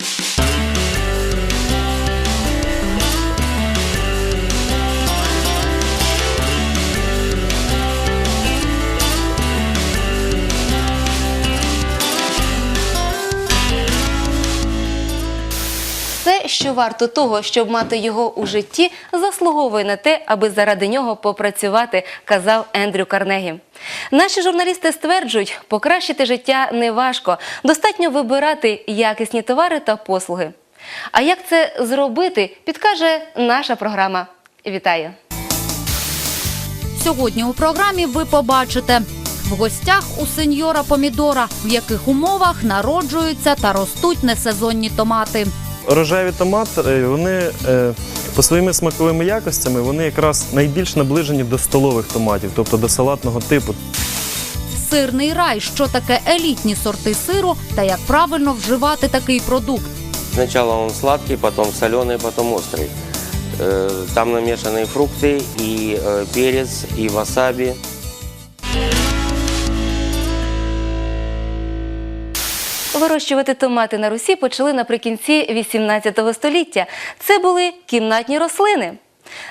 you що варто того, щоб мати його у житті, заслуговує на те, аби заради нього попрацювати, казав Ендрю Карнегі. Наші журналісти стверджують, покращити життя не важко, достатньо вибирати якісні товари та послуги. А як це зробити, підкаже наша програма. Вітаю! Сьогодні у програмі ви побачите в гостях у сеньора помідора, в яких умовах народжуються та ростуть несезонні томати Рожеві томати, вони е, по своїми смаковими якостями вони якраз найбільш наближені до столових томатів, тобто до салатного типу. Сирний рай, що таке елітні сорти сиру та як правильно вживати такий продукт. Сначала он сладкий, потом соленый, потом острый. Э, Там намешаны и фрукты, и э, перец, и васаби. Вирощувати томати на Русі почали наприкінці 18 століття. Це були кімнатні рослини.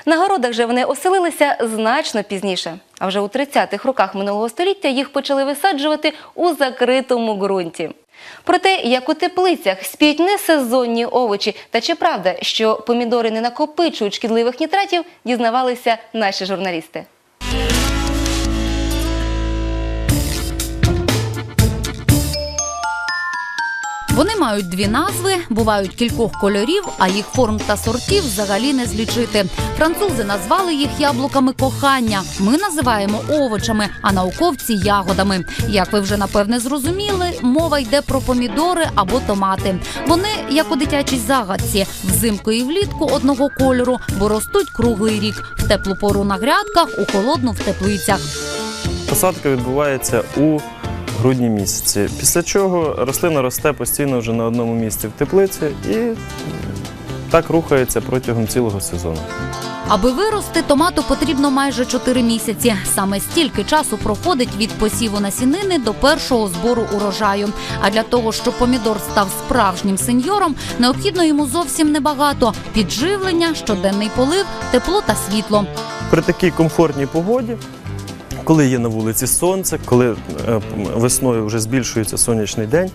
На городах же вони оселилися значно пізніше. А вже у 30-х роках минулого століття їх почали висаджувати у закритому ґрунті. Про те, як у теплицях спіють несезонні овочі, та чи правда, що помідори не накопичують шкідливих нітратів, дізнавалися наші журналісти. Вони мають дві назви, бувають кількох кольорів, а їх форм та сортів взагалі не злічити. Французи назвали їх яблуками кохання. Ми називаємо овочами, а науковці ягодами. Як ви вже напевне зрозуміли, мова йде про помідори або томати. Вони, як у дитячій загадці, взимку і влітку одного кольору, бо ростуть круглий рік в теплу пору на грядках, у холодну в теплицях. Посадка відбувається у грудні місяці. Після чого рослина росте постійно вже на одному місці в теплиці і так рухається протягом цілого сезону. Аби вирости, томату потрібно майже 4 місяці. Саме стільки часу проходить від посіву насінини до першого збору урожаю. А для того, щоб помідор став справжнім сеньором, необхідно йому зовсім небагато: підживлення, щоденний полив, тепло та світло. При такій комфортній погоді, коли є на вулиці сонце, коли е, весною вже збільшується сонячний день,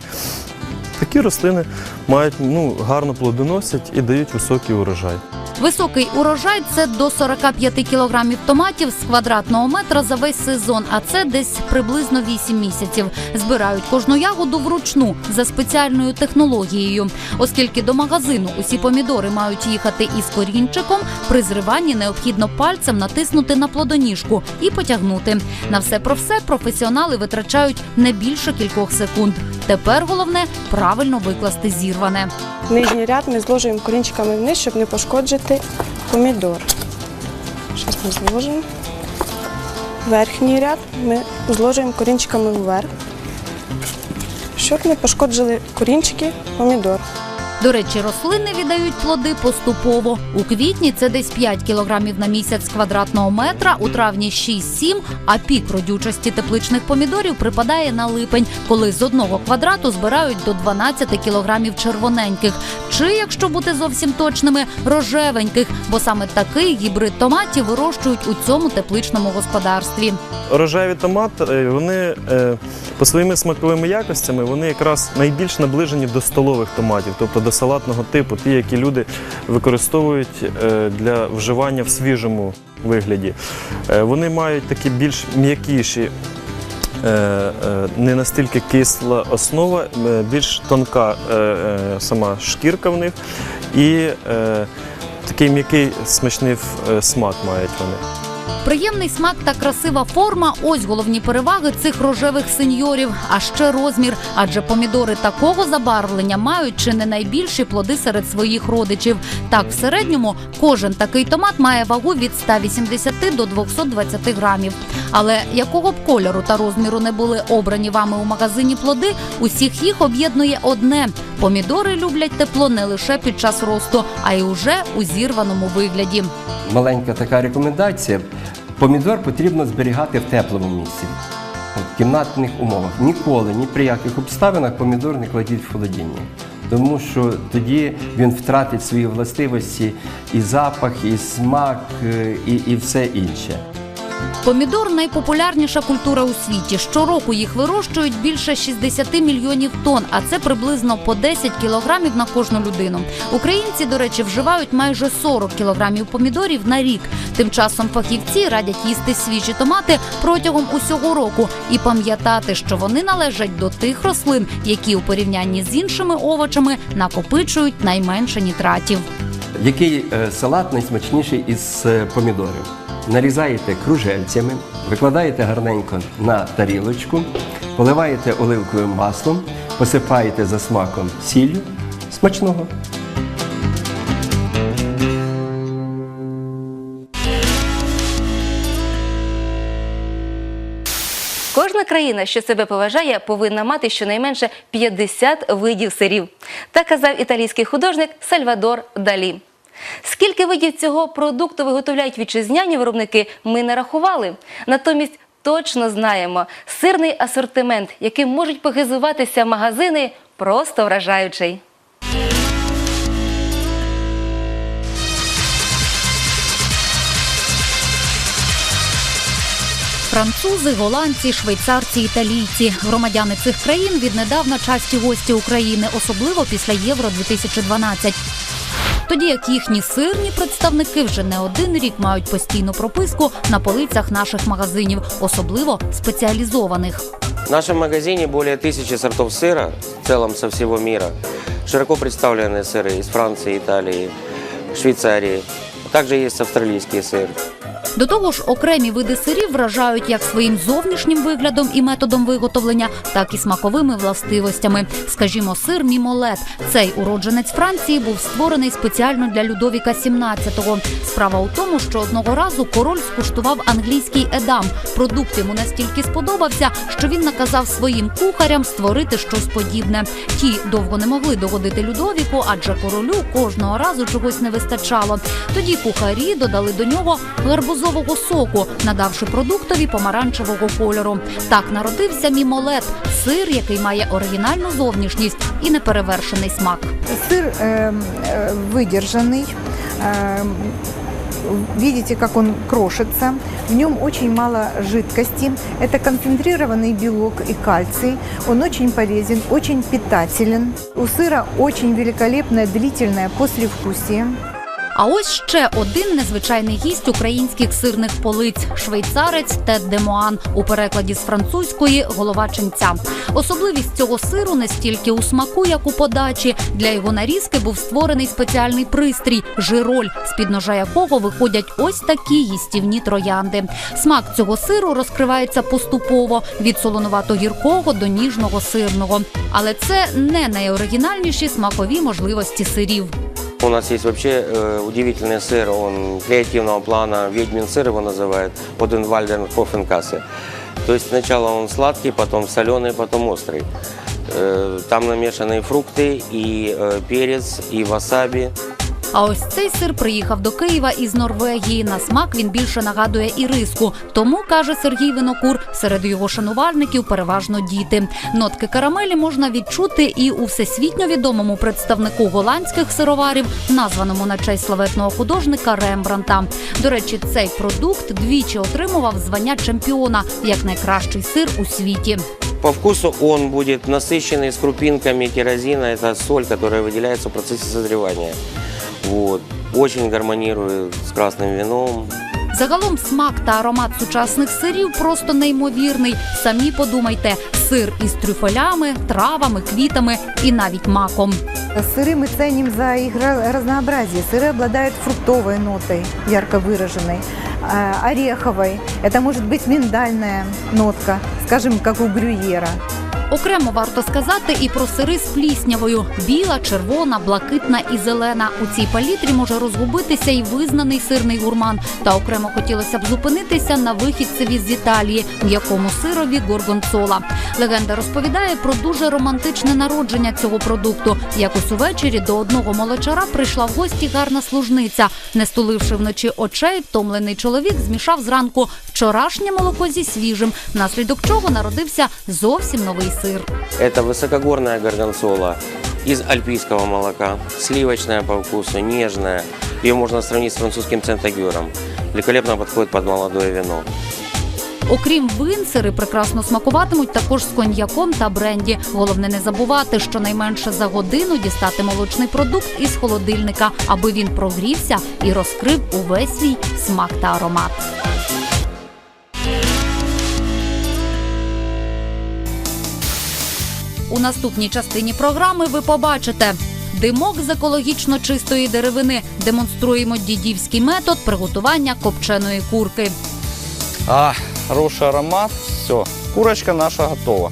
такі рослини мають ну, гарно плодоносять і дають високий урожай. Високий урожай це до 45 кілограмів томатів з квадратного метра за весь сезон, а це десь приблизно 8 місяців. Збирають кожну ягоду вручну за спеціальною технологією. Оскільки до магазину усі помідори мають їхати із корінчиком, при зриванні необхідно пальцем натиснути на плодоніжку і потягнути. На все про все професіонали витрачають не більше кількох секунд. Тепер головне правильно викласти зірване. Нижній ряд ми зложуємо корінчиками вниз, щоб не пошкоджити помідор. Зараз ми зложимо. Верхній ряд ми зложуємо корінчиками вверх, щоб не пошкоджили корінчики помідор. До речі, рослини віддають плоди поступово. У квітні це десь 5 кілограмів на місяць з квадратного метра, у травні 6-7, а пік родючості тепличних помідорів припадає на липень, коли з одного квадрату збирають до 12 кілограмів червоненьких. Чи, якщо бути зовсім точними, рожевеньких, бо саме такий гібрид томатів вирощують у цьому тепличному господарстві. Рожеві томати, вони е, по своїми смаковими якостями вони якраз найбільш наближені до столових томатів, тобто до салатного типу, ті, які люди використовують е, для вживання в свіжому вигляді. Е, Вони мають такі більш м'якіші. е, Не настільки кисла основа, більш тонка сама шкірка в них і такий м'який смачний смак мають вони. Приємний смак та красива форма ось головні переваги цих рожевих сеньорів, а ще розмір. Адже помідори такого забарвлення мають чи не найбільші плоди серед своїх родичів. Так, в середньому кожен такий томат має вагу від 180 до 220 грамів. Але якого б кольору та розміру не були обрані вами у магазині плоди, усіх їх об'єднує одне: помідори люблять тепло не лише під час росту, а й уже у зірваному вигляді. маленька така рекомендація. Помідор потрібно зберігати в теплому місці, в кімнатних умовах. Ніколи, ні при яких обставинах помідор не кладіть в холодильник. тому що тоді він втратить свої властивості і запах, і смак, е, і, і все інше. Помідор найпопулярніша культура у світі. Щороку їх вирощують більше 60 мільйонів тонн, а це приблизно по 10 кілограмів на кожну людину. Українці, до речі, вживають майже 40 кілограмів помідорів на рік. Тим часом фахівці радять їсти свіжі томати протягом усього року і пам'ятати, що вони належать до тих рослин, які у порівнянні з іншими овочами накопичують найменше нітратів. Який е, салат найсмачніший із е, помідорів? Нарізаєте кружельцями, викладаєте гарненько на тарілочку, поливаєте оливковим маслом, посипаєте за смаком сіллю. Смачного! Кожна країна, що себе поважає, повинна мати щонайменше 50 видів сирів. Так казав італійський художник Сальвадор Далі. Скільки видів цього продукту виготовляють вітчизняні виробники, ми не рахували. Натомість точно знаємо, сирний асортимент, яким можуть похизуватися магазини, просто вражаючий. Французи, голландці, швейцарці, італійці громадяни цих країн віднедавна часті гості України, особливо після Євро 2012 Тоді як їхні сирні представники вже не один рік мають постійну прописку на полицях наших магазинів, особливо спеціалізованих. В нашем магазине более тысячи сортов сыра, в целом со всего мира. Широко представлены сыры из Франции, Италии, Швейцарии. Также есть австралийский сыр. До того ж, окремі види сирів вражають як своїм зовнішнім виглядом і методом виготовлення, так і смаковими властивостями. Скажімо, сир мімолет. Цей уродженець Франції був створений спеціально для Людовіка XVII. Справа у тому, що одного разу король скуштував англійський едам. Продукт йому настільки сподобався, що він наказав своїм кухарям створити щось подібне. Ті довго не могли догодити Людовіку, адже королю кожного разу чогось не вистачало. Тоді кухарі додали до нього гарбузового соку, надавши продуктові помаранчевого кольору. Так народився мімолет сир, який має оригінальну зовнішність і неперевершений смак. Сыр э, э, выдержанный. э, Видите, как он крошится. В нем очень мало жидкости. Это концентрированный белок и кальций. Он очень полезен, очень питателен. У сыра очень великолепное длительное послевкусие. А ось ще один незвичайний гість українських сирних полиць швейцарець Тед Демоан у перекладі з французької голова ченця. Особливість цього сиру не стільки у смаку, як у подачі. Для його нарізки був створений спеціальний пристрій жироль, з під ножа якого виходять ось такі їстівні троянди. Смак цього сиру розкривається поступово від солонувато-гіркого до ніжного сирного. Але це не найоригінальніші смакові можливості сирів. У нас есть вообще э, удивительный сыр, он креативного плана, ведьмин сыр его называют, Оденвальдер Хофенкассе. То есть сначала он сладкий, потом соленый, потом острый. Э, там намешаны и фрукты, и э, перец, и васаби. А ось цей сир приїхав до Києва із Норвегії. На смак він більше нагадує іриску. Тому каже Сергій Винокур, серед його шанувальників переважно діти. Нотки карамелі можна відчути і у всесвітньо відомому представнику голландських сироварів, названому на честь славетного художника Рембранта. До речі, цей продукт двічі отримував звання чемпіона як найкращий сир у світі. По вкусу он будет насыщенный с крупинками керосина. Это соль, которая выделяется в процессе созревания. Вот. Очень гармонирует с красным вином. Загалом смак та аромат сучасних сирів просто неймовірний. Самі подумайте: сир із трюфелями, травами, квітами і навіть маком. Сыры мы ценим за их ра- разнообразие. Сыры обладают фруктовой нотой, ярко выраженной, э, ореховой. Это может быть миндальная нотка, скажем, как у грюйера. Окремо варто сказати і про сири з пліснявою: біла, червона, блакитна і зелена. У цій палітрі може розгубитися і визнаний сирний гурман. Та окремо хотілося б зупинитися на вихідцеві з Італії, м'якому сирові горгонцола. Легенда розповідає про дуже романтичне народження цього продукту. Якось увечері до одного молочара прийшла в гості гарна служниця. Не стуливши вночі очей, втомлений чоловік змішав зранку вчорашнє молоко зі свіжим, внаслідок чого народився зовсім новий сир. Это высокогорная горгонцола. из альпийского молока. Сливочная по вкусу, нежная. Ее можно сравнить с французским центагюром. Великолепно подходит под молодое вино. Окрім вин, сири прекрасно смакуватимуть також з коньяком та бренді. Головне не забувати, що найменше за годину дістати молочний продукт із холодильника, аби він прогрівся і розкрив увесь свій смак та аромат. У наступній частині програми ви побачите. Димок з екологічно чистої деревини демонструємо дідівський метод приготування копченої курки. А, хороший аромат. Все, курочка наша готова.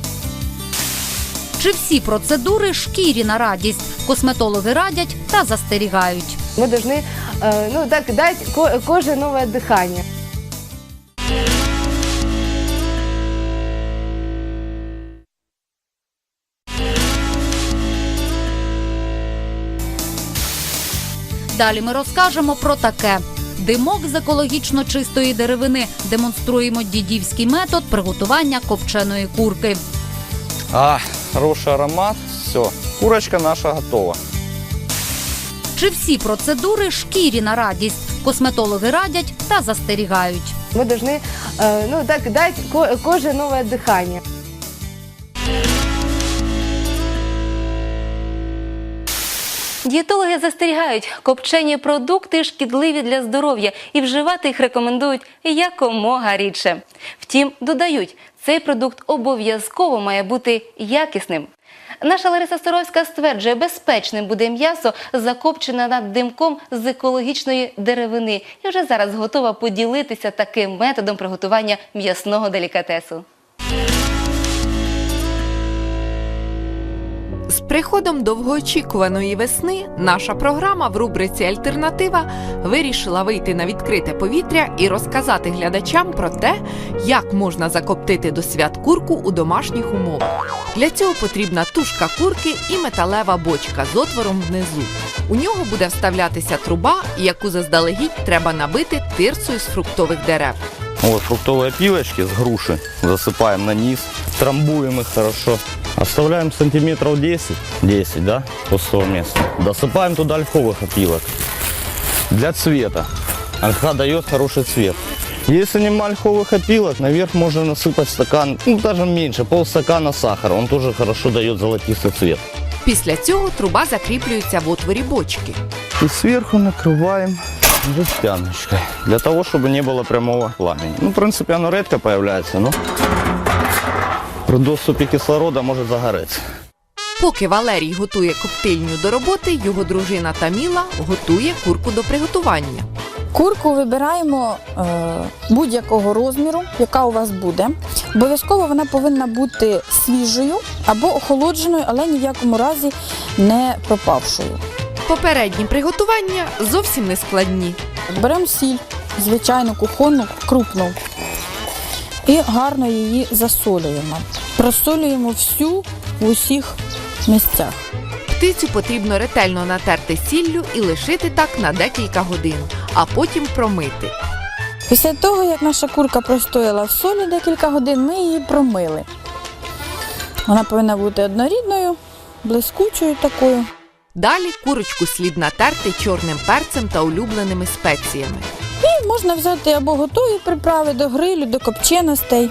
Чи всі процедури шкірі на радість? Косметологи радять та застерігають. Мы должны э, ну, так, дать ко- коже новое Далі ми розкажемо про таке. Димок з екологічно чистої деревини демонструємо дідівський метод приготування копченої курки. А, хороший аромат. Все, курочка наша готова. Чи всі процедури шкірі на радість? Косметологи радять та застерігають. Мы должны э, ну, так, дать ко- коже новое Дієтологи застерігають, копчені продукти шкідливі для здоров'я і вживати їх рекомендують якомога рідше. Втім, додають, цей продукт обов'язково має бути якісним. Наша Лариса Сторовська стверджує, безпечним буде м'ясо, закопчене над димком з екологічної деревини, і вже зараз готова поділитися таким методом приготування м'ясного делікатесу. Приходом довгоочікуваної весни наша програма в рубриці Альтернатива вирішила вийти на відкрите повітря і розказати глядачам про те, як можна закоптити до свят курку у домашніх умовах. Для цього потрібна тушка курки і металева бочка з отвором внизу. У нього буде вставлятися труба, яку заздалегідь треба набити тирсою з фруктових дерев. Вот фруктовые пилочки с груши засыпаем на низ, трамбуем их хорошо. Оставляем сантиметров 10, 10, да, пустого места. Досыпаем туда ольховых опилок. Для цвета. Ольха дает хороший цвет. Если нема ольховых опилок, наверх можно насыпать стакан, ну даже меньше, полстакана сахара. Он тоже хорошо дает золотистый цвет. Після цього труба закріплюється в отворі бочки. И сверху накрываем жестяночкой, для того, чтобы не было прямого пламени. Ну, в принципе, оно редко появляется, но при доступе кислорода может загореться. Поки Валерій готує коптильню до роботи, його дружина Таміла готує курку до приготування. Курку вибираємо е, будь-якого розміру, яка у вас буде. Обов'язково вона повинна бути свіжою або охолодженою, але ні в якому разі не пропавшою. Попередні приготування зовсім не складні. Беремо сіль, звичайну кухонну, крупну, і гарно її засолюємо. Просолюємо всю в усіх місцях. Птицю потрібно ретельно натерти сіллю і лишити так на декілька годин, а потім промити. Після того, як наша курка простояла в солі декілька годин, ми її промили. Вона повинна бути однорідною, блискучою такою. Далі курочку слід натерти чорним перцем та улюбленими спеціями. Можна взяти або готові приправи до грилю, до копченостей,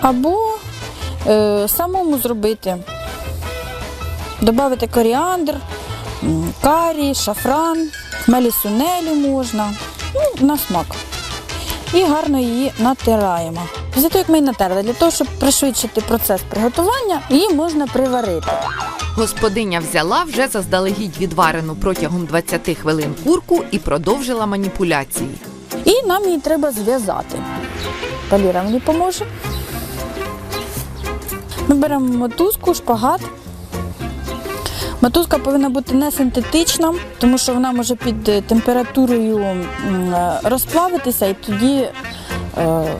або е, самому зробити. Добавити коріандр, карі, шафран, хмелі сунелі можна, ну, на смак. І гарно її натираємо. Після того, як ми її натерли, для того, щоб пришвидшити процес приготування, її можна приварити. Господиня взяла вже заздалегідь відварену протягом 20 хвилин курку і продовжила маніпуляції. І нам її треба зв'язати. Валіра мені поможе. Ми беремо мотузку, шпагат. Мотузка повинна бути не синтетична, тому що вона може під е, температурою е, розплавитися і тоді е,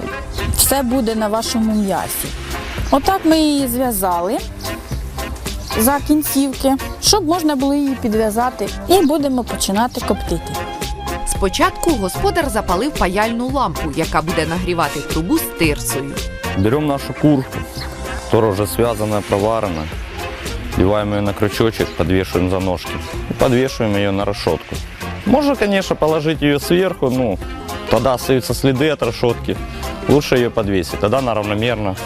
все буде на вашому м'ясі. Отак ми її зв'язали за кінцівки, щоб можна було її підв'язати. І будемо починати коптити. Спочатку господар запалив паяльну лампу, яка буде нагрівати трубу з тирсою. Берем нашу курку, которая уже связанная, проварена. Деваем ее на крючочек, подвешиваем за ножки и подвешиваем ее на решетку. Можно, конечно, положить ее сверху, ну, тогда остаются следы от решетки. Лучше ее подвесить, тогда она равномерно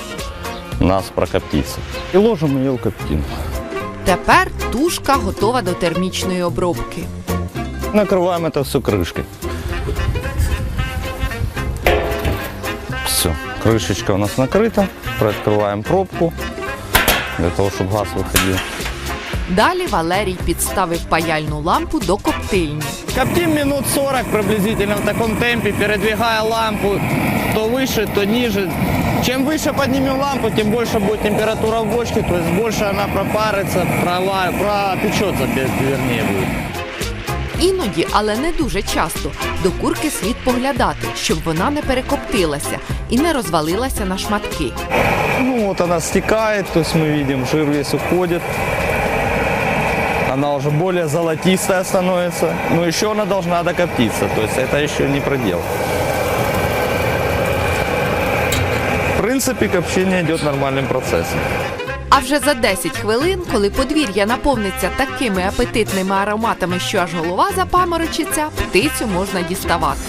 у нас прокоптится. И ложим ее в коптин. Тепер тушка готова до термічної обробки. Накрываем это все крышкой. Все, крышечка у нас накрыта. Приоткрываем пробку для того, чтобы газ выходил. Далі Валерій підставив паяльну лампу до коптильні. Коптим минут 40 приблизительно в таком темпе, передвигая лампу то выше, то ниже. Чем выше поднимем лампу, тем больше будет температура в бочке, то есть больше она пропарится, прова- пропечется, вернее будет. Іноді, але не дуже часто, до курки слід поглядати, щоб вона не перекоптилася і не розвалилася на шматки. Ну вот она стекает, то есть мы видим, жир весь уходит. Она уже более золотистая становится. Но еще она должна докоптиться, то есть это еще не предел. принципе, копчение идет нормальным процессом. А вже за 10 хвилин, коли подвір'я наповниться такими апетитними ароматами, що аж голова запаморочиться, птицю можна діставати.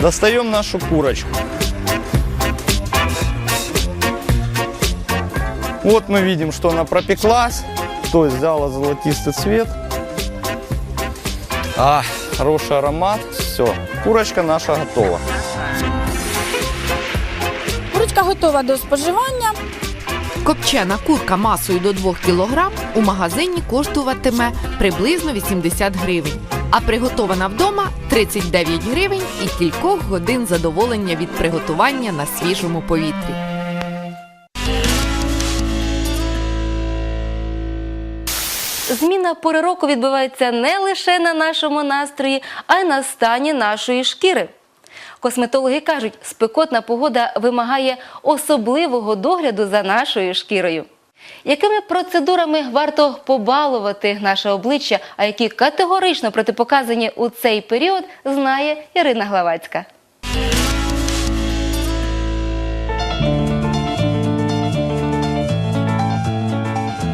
Достаем нашу курочку. Вот мы видим, что она пропеклась, то есть взяла золотистый цвет. А, хороший аромат. Все, курочка наша готова. Курочка готова до споживання. Копчена курка масою до 2 кг у магазині коштуватиме приблизно 80 гривень. А приготована вдома 39 гривень і кількох годин задоволення від приготування на свіжому повітрі. Зміна пори року відбувається не лише на нашому настрої, а й на стані нашої шкіри. Косметологи кажуть, спекотна погода вимагає особливого догляду за нашою шкірою. Якими процедурами варто побалувати наше обличчя, а які категорично протипоказані у цей період, знає Ірина Главацька.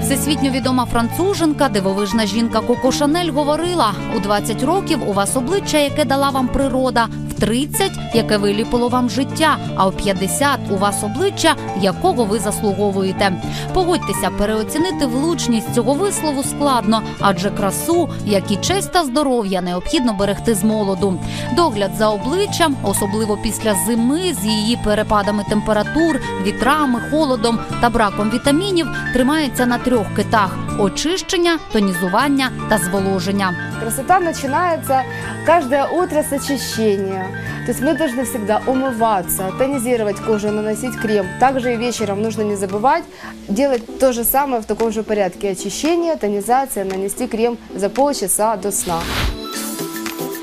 Всесвітньо відома француженка, дивовижна жінка Коко Шанель говорила: у 20 років у вас обличчя, яке дала вам природа, в 30 – яке виліпило вам життя, а у 50 – у вас обличчя, якого ви заслуговуєте. Погодьтеся, переоцінити влучність цього вислову складно, адже красу, як і честь та здоров'я, необхідно берегти з молоду. Догляд за обличчям, особливо після зими, з її перепадами температур, вітрами, холодом та браком вітамінів, тримається на трьох китах: очищення, тонізування та зволоження. Красота начинается каждое утро с очищения. То есть мы должны всегда умываться, тонизировать кожу, наносить крем. Также и вечером нужно не забывать делать то же самое в таком же порядке. Очищение, тонизация, нанести крем за полчаса до сна.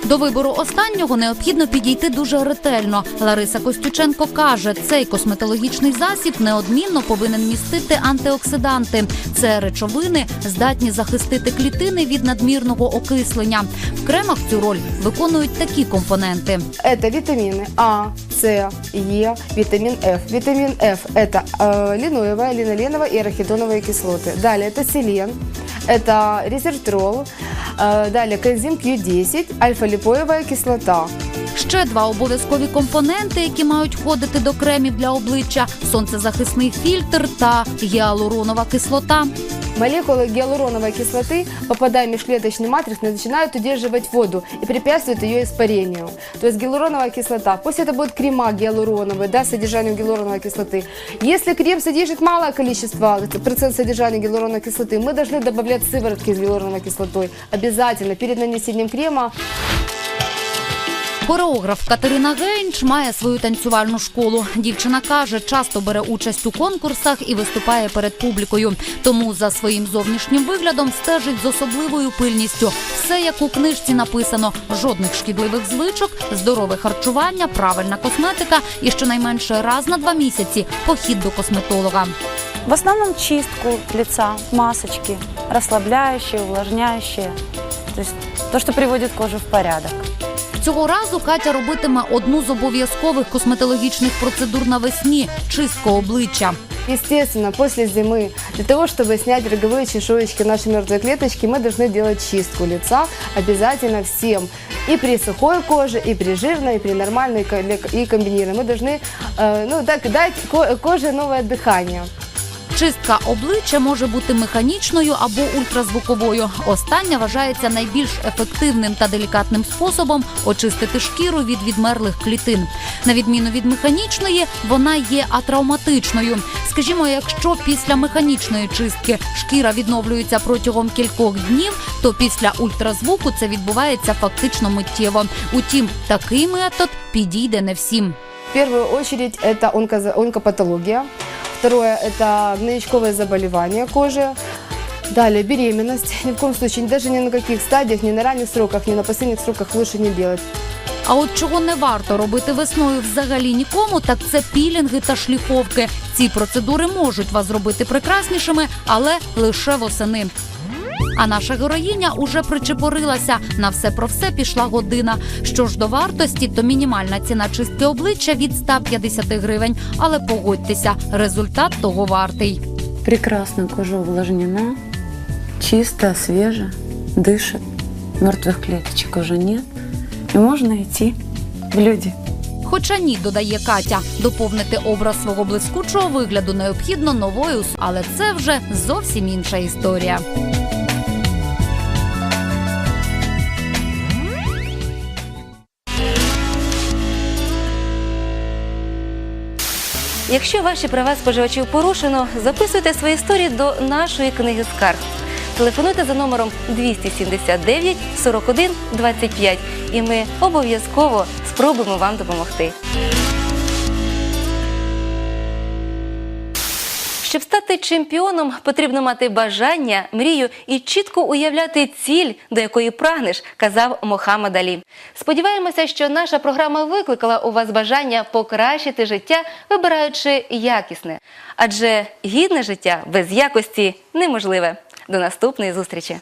До вибору останнього необхідно підійти дуже ретельно. Лариса Костюченко каже, цей косметологічний засіб неодмінно повинен містити антиоксиданти. Це речовини, здатні захистити клітини від надмірного окислення. В кремах цю роль виконують такі компоненти. Это витамины А, С, Е, витамин F. Витамин F – это э, линоевая, линоленовая и арахидоновые кислоты. Далее это селен, это резертрол, э, далее коэнзим Q10, альфа-липоевая кислота. Ще два обов'язкові компоненти, які мають входити до кремів для обличчя: сонцезахисний фільтр та гіалуронова кислота. Молекулы гиалуроновой кислоты, попадая в межклеточный матрикс, начинают удерживать воду и препятствуют ее испарению. То есть гиалуроновая кислота, пусть это будут крема гиалуроновые, да, с содержанием гиалуроновой кислоты. Если крем содержит малое количество, процент содержания гиалуроновой кислоты, мы должны добавлять сыворотки с гиалуроновой кислотой. Обязательно перед нанесением крема Хореограф Катерина Гейнч має свою танцювальну школу. Дівчина каже, часто бере участь у конкурсах і виступає перед публікою. Тому за своїм зовнішнім виглядом стежить з особливою пильністю. Все як у книжці написано: жодних шкідливих звичок, здорове харчування, правильна косметика і щонайменше раз на два місяці похід до косметолога. В основном чистку лица, масочки, расслабляющие, увлажняющие. То есть то, что приводит кожу в порядок. Цього разу Катя робитиме одну з обов'язкових косметологічних процедур навесні чистку обличчя. Естественно, после зимы Для того, чтобы снять роговые чешуечки нашей мертвой клеточки, мы должны делать чистку лица обязательно всем. И при сухой коже, и при жирной, и при нормальной, и ко- и комбинированной. Мы должны э, ну, так, дать ко- коже новое дыхание. Чистка обличчя може бути механічною або ультразвуковою. Остання вважається найбільш ефективним та делікатним способом очистити шкіру від відмерлих клітин. На відміну від механічної, вона є атравматичною. Скажімо, якщо після механічної чистки шкіра відновлюється протягом кількох днів, то після ультразвуку це відбувається фактично миттєво. Утім, такий метод підійде не всім. В первую очередь это онкоза- онкопатология. Второе – это гноечковое заболевание кожи. Далее беременность. Ни в коем случае, даже ни на каких стадиях, ни на ранних сроках, ни на последних сроках лучше не делать. А от чого не варто робити весною взагалі нікому, так це пілінги та шліфовки. Ці процедури можуть вас зробити прекраснішими, але лише восени. А наша героїня уже причепорилася. На все про все пішла година. Що ж до вартості, то мінімальна ціна чистки обличчя від 150 гривень. Але погодьтеся, результат того вартий. Прекрасно кожа увлажнена, чистая, свежая, дышит. Мертвых клеточек уже нет. И можно идти в люди. Хоча ні, додає Катя, доповнити образ свого блискучого вигляду необхідно новою, але це вже зовсім інша історія. Якщо ваші права споживачів порушено, записуйте свої історії до нашої книги скарг. Телефонуйте за номером 279 41 25 і ми обов'язково спробуємо вам допомогти. Щоб стати чемпіоном, потрібно мати бажання, мрію і чітко уявляти ціль, до якої прагнеш, казав Мохаммад Алі. Сподіваємося, що наша програма викликала у вас бажання покращити життя, вибираючи якісне. Адже гідне життя без якості неможливе. До наступної зустрічі!